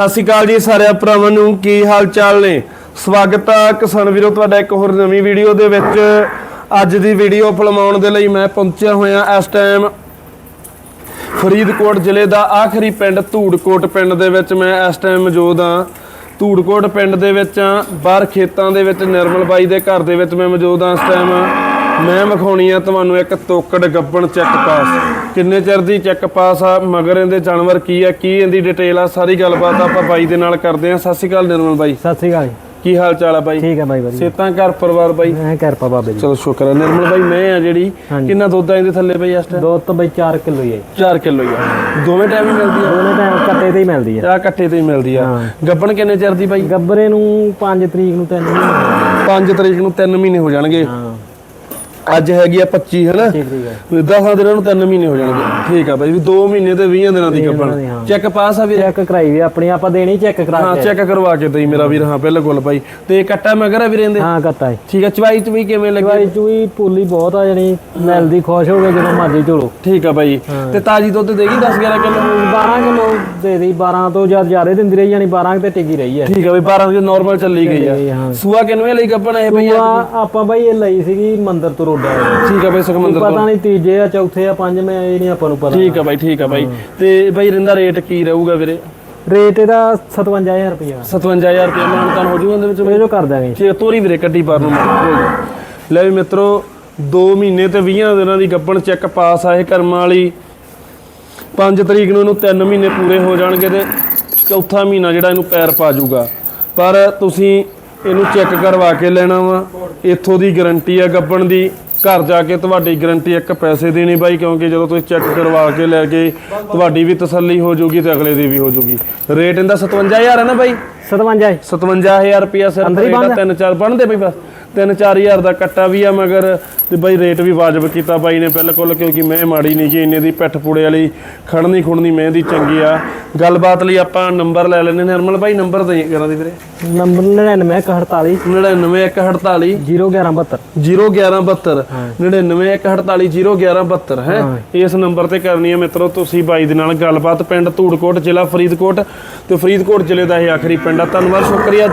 ਸਤਿ ਸ਼੍ਰੀ ਅਕਾਲ ਜੀ ਸਾਰੇ ਭਰਾਵਾਂ ਨੂੰ, ਕੀ ਹਾਲ ਚਾਲ ਨੇ? ਸਵਾਗਤ ਆ ਕਿਸਾਨ ਵੀਰੋ, ਤੁਹਾਡਾ ਇੱਕ ਹੋਰ ਨਵੀਂ ਵੀਡੀਓ ਦੇ ਵਿੱਚ। ਅੱਜ ਦੀ ਵੀਡੀਓ ਫਿਲਮਾਉਣ ਦੇ ਲਈ ਮੈਂ ਪਹੁੰਚਿਆ ਹੋਇਆ ਇਸ ਟਾਈਮ ਫਰੀਦਕੋਟ ਜ਼ਿਲ੍ਹੇ ਦਾ ਆਖਰੀ ਪਿੰਡ ਧੂੜਕੋਟ ਪਿੰਡ ਦੇ ਵਿੱਚ ਮੈਂ ਇਸ ਟਾਈਮ ਮੌਜੂਦ ਹਾਂ। ਧੂੜਕੋਟ ਪਿੰਡ ਦੇ ਵਿੱਚ ਹਾਂ, ਬਾਹਰ ਖੇਤਾਂ ਦੇ ਵਿੱਚ, ਨਿਰਮਲ ਬਾਈ ਦੇ ਘਰ ਦੇ ਵਿੱਚ ਮੈਂ ਮੌਜੂਦ ਹਾਂ ਇਸ ਟਾਈਮ। ਮੈਂ ਵਿਖਾਉਣੀ ਆ ਤੁਹਾਨੂੰ ਇੱਕ ਤੋਕੜ ਗੱਬਣ ਚੈੱਕ ਪਾਸ ਕਿੰਨੇ ਚਿਰ ਦੀ ਚੈੱਕ ਪਾਸ ਆ ਮਗਰ ਇਹਦੇ ਜਾਨਵਰ ਕੀ ਆ ਕੀ ਇਹਦੀ ਡਿਟੇਲ ਆ ਸਾਰੀ ਗੱਲਬਾਤ ਆਪਾਂ ਬਾਈ ਦੇ ਨਾਲ ਕਰਦੇ ਹਾਂ ਸਤਿ ਸ਼੍ਰੀ ਅਕਾਲ ਨਿਰਮਲ ਬਾਈ। ਸਤਿ ਸ੍ਰੀ ਅਕਾਲ। ਕੀ ਹਾਲ ਚਾਲ ਆ ਬਾਈ? ਠੀਕ ਹੈ ਬਾਈ ਵਧੀਆ। ਸੇਤਾਂ ਘਰ ਪਰਿਵਾਰ ਬਾਈ? ਮੈਂ ਕਿਰਪਾ ਬਾਬੇ ਦੀ। ਚਲੋ ਸ਼ੁਕਰ ਹੈ ਨਿਰਮਲ ਬਾਈ ਮੈਂ ਆ ਜਿਹੜੀ। ਕਿੰਨਾ ਦੁੱਧ ਆ ਇਹਦੇ ਥੱਲੇ ਬਾਈ ਇਸ ਟਾਈਮ ਦੋ ਤੋਂ ਬਾਈ 4 ਕਿਲੋ ਹੀ ਹੈ 4 ਕਿਲੋ ਹੀ ਆ। ਦੋਵੇਂ ਟਾਈਮ ਹੀ ਮਿਲਦੀ ਆ? ਦੋਨੇ ਟਾਈਮ ਕੱਟੇ ਤੇ ਹੀ ਮਿਲਦੀ ਹੈ ਆ ਕੱਟੇ ਤੇ ਹੀ ਮਿਲਦੀ ਆ। ਗੱਬਣ ਕਿੰਨੇ ਚਿਰ ਦੀ ਬਾਈ? ਗੱਬਰੇ ਨੂੰ 5 ਤਰੀਕ ਨੂੰ ਤਿੰਨ ਮਹੀਨੇ 5 ਤਰੀਕ ਨੂੰ 3 ਮਹੀਨੇ ਹੋ ਜਾਣਗੇ। ਅੱਜ ਹੈਗੀ ਆ 25 ਹੈ ਨਾ 6 ਤਰੀਕ ਹੈ 10 ਦਿਨਾਂ ਨੂੰ 3 ਮਹੀਨੇ ਹੋ ਜਾਣਗੇ। ਠੀਕ ਆ ਬਾਈ ਵੀ 2 ਮਹੀਨੇ ਤੇ 20 ਦਿਨਾਂ ਦੀ ਦੀ, ਹਾਂ। ਚੈੱਕ ਪਾਸ ਆ ਵੀਰੇ? ਚੈੱਕ ਕਰਾਈ ਵੀ ਆਪਣੀ ਆਪਾਂ ਦੇਣੀ ਚੈੱਕ ਕਰਾ ਹਾਂ ਕੇ। ਚੈੱਕ ਕਰਵਾ ਕੇ ਦੇਈ ਮੇਰਾ ਵੀਰ ਹਾਂ ਬਿਲਕੁਲ ਬਾਈ। ਤੇ ਕੱਟਾ ਮਗਰ ਆ ਵੀਰੇ ਇਹਦੇ? ਹਾਂ ਕੱਟਾ ਹੈ ਠੀਕ ਆ ਚਵਾਈ ਚਵੀ ਕਿਵੇਂ ਲੱਗੀ? ਬਾਈ ਚੂਈ ਪੂਲੀ ਬਹੁਤ ਆ ਜਣੀ ਮਿਲਦੀ ਖੁਸ਼ ਹੋ ਗਏ ਜਦੋਂ ਮਰਜ਼ੀ ਝੋਲੋ ਠੀਕ ਆ ਬਾਈ। ਤੇ ਤਾਜੀ ਦੁੱਧ ਦੇਗੀ 10 11 ਕਿਲੋ? 12 ਕਿਲੋ ਦੇ ਦੇ 12 ਤੋਂ ਜ਼ਿਆਦਾ ਜ਼ਿਆਦਾ ਦਿੰਦੀ ਰਹੀ ਜਾਨੀ 12 ਤੇ ਟਿਕੀ ਰਹੀ ਹੈ ਠੀਕ ਆ ਬਈ 12 ਦੀ ਨਾਰਮਲ ਚੱਲੀ ਗਈ ਆ। ਹਾਂ। ਸੂਆ ਕਿੰਨਵੇਂ ਲਈ ਗੱਬਣ ਇਹ ਬਈ ਆਪਾਂ ਆਪਾਂ ਬਾਈ ਇਹ ਲਈ ਸੀਗੀ ਮੰਦਰ ਤੋਂ ਰੋਡਾ ਠੀਕ ਆ ਬਈ ਸੁਖਮੰਦਰ ਪਤਾ ਨਹੀਂ ਤੀਜੇ ਆ ਚੌਥੇ ਆ ਪੰਜਵੇਂ ਆ, ਇਹ ਨਹੀਂ ਆਪਾਂ ਨੂੰ ਪਤਾ। ਠੀਕ ਆ ਬਾਈ ਠੀਕ ਆ ਬਾਈ। ਤੇ ਬਾਈ ਰਿੰਦਾ ਰੇਟ ਕੀ ਰਹੂਗਾ ਵੀਰੇ? ਰੇਟ ਇਹਦਾ 57000 ਰੁਪਇਆ 57000 ਰੁਪਏ ਮਾਨਤਾਨ ਹੋ ਜੂਗਾ ਇਹਦੇ ਵਿੱਚ ਇਹ ਜੋ ਕਰ ਦਾਂਗੇ ਠੀਕ ਤੋਰੀ ਵੀਰੇ ਕੱਟੀ ਪਾਰ ਨੂੰ ਲੈ ਵੀ ਮਿੱਤਰੋ 2 ਮਹੀਨੇ ਤੇ 20 ਦਿਨਾਂ ਦੀ ਗੱਬਣ ਚੈੱਕ ਪਾਸ ਆਏ ਕਰਮਾਂ ਵਾਲੀ। 5 ਤਰੀਕ ਨੂੰ ਇਹਨੂੰ 3 ਮਹੀਨੇ ਪੂਰੇ ਹੋ ਜਾਣਗੇ ਤੇ ਚੌਥਾ ਮਹੀਨਾ ਜਿਹੜਾ ਇਹਨੂੰ ਪੈਰ ਪਾ ਜਾਊਗਾ ਪਰ ਤੁਸੀਂ ਇਹਨੂੰ ਚੈੱਕ ਕਰਵਾ ਕੇ ਲੈਣਾ ਵਾ। ਇੱਥੋਂ ਦੀ ਗਾਰੰਟੀ ਆ ਗੱਬਣ ਦੀ। ਘਰ ਜਾ ਕੇ ਤੁਹਾਡੀ ਗਾਰੰਟੀ ਇੱਕ ਪੈਸੇ ਦੀ ਨਹੀਂ ਬਾਈ ਕਿਉਂਕਿ ਜਦੋਂ ਤੁਸੀਂ ਚੈੱਕ ਕਰਵਾ ਕੇ ਲੈ ਕੇ ਤੁਹਾਡੀ ਵੀ ਤਸੱਲੀ ਹੋ ਜਾਊਗੀ ਤੇ ਅਗਲੇ ਦੀ ਵੀ ਹੋ ਜਾਊਗੀ ਰੇਟ ਇਹਦਾ 57000 ਹੈ ਨਾ ਬਾਈ? 57 ਹੈ। 57000 ਰੁਪਿਆ ਸਿਰ ਅੰਦਰ ਹੀ ਬੰਦ ਤਿੰਨ ਚਾਰ ਬਣਦੇ ਬਈ ਬਸ। ਤਿੰਨ ਚਾਰ ਹਜ਼ਾਰ ਦਾ ਕੱਟਾ ਵੀ ਆ ਮਗਰ ਤੇ ਬਾਈ ਰੇਟ ਵੀ ਵਾਜਬ ਕੀਤਾ ਬਾਈ ਨੇ ਬਿਲਕੁਲ ਕਿਉਂਕਿ ਮੈਂ ਮਾੜੀ ਨਹੀਂ ਜੀ ਇੰਨੇ ਦੀ ਪਿੱਠ ਪੁੜੇ ਵਾਲੀ ਖੜਨੀ ਖੁੜਨੀ ਮੈਂ ਦੀ ਚੰਗੀ ਆ। ਗੱਲਬਾਤ ਲਈ ਆਪਾਂ ਨੰਬਰ ਲੈ ਲੈਣੇ ਨਰਮਲ ਬਾਈ ਨੰਬਰ ਦੇ ਕਰਾਂ ਦੀ ਵੀਰੇ। ਨੰਬਰ 99148 99148 01172 01172 99148 01172 ਹੈ। ਇਸ ਨੰਬਰ ਤੇ ਕਰਨੀ ਹੈ ਮਿੱਤਰੋ ਤੁਸੀਂ ਬਾਈ ਦੇ ਨਾਲ ਗੱਲਬਾਤ। ਪਿੰਡ ਧੂੜਕੋਟ ਜ਼ਿਲ੍ਹਾ ਫਰੀਦਕੋਟ। ਤੇ ਫਰੀਦਕੋਟ ਜ਼ਿਲ੍ਹੇ ਦਾ ਇਹ ਆਖਰੀ ਪਿੰਡ ਆ। ਧੰਨਵਾਦ ਸ਼ੁਕਰੀਆ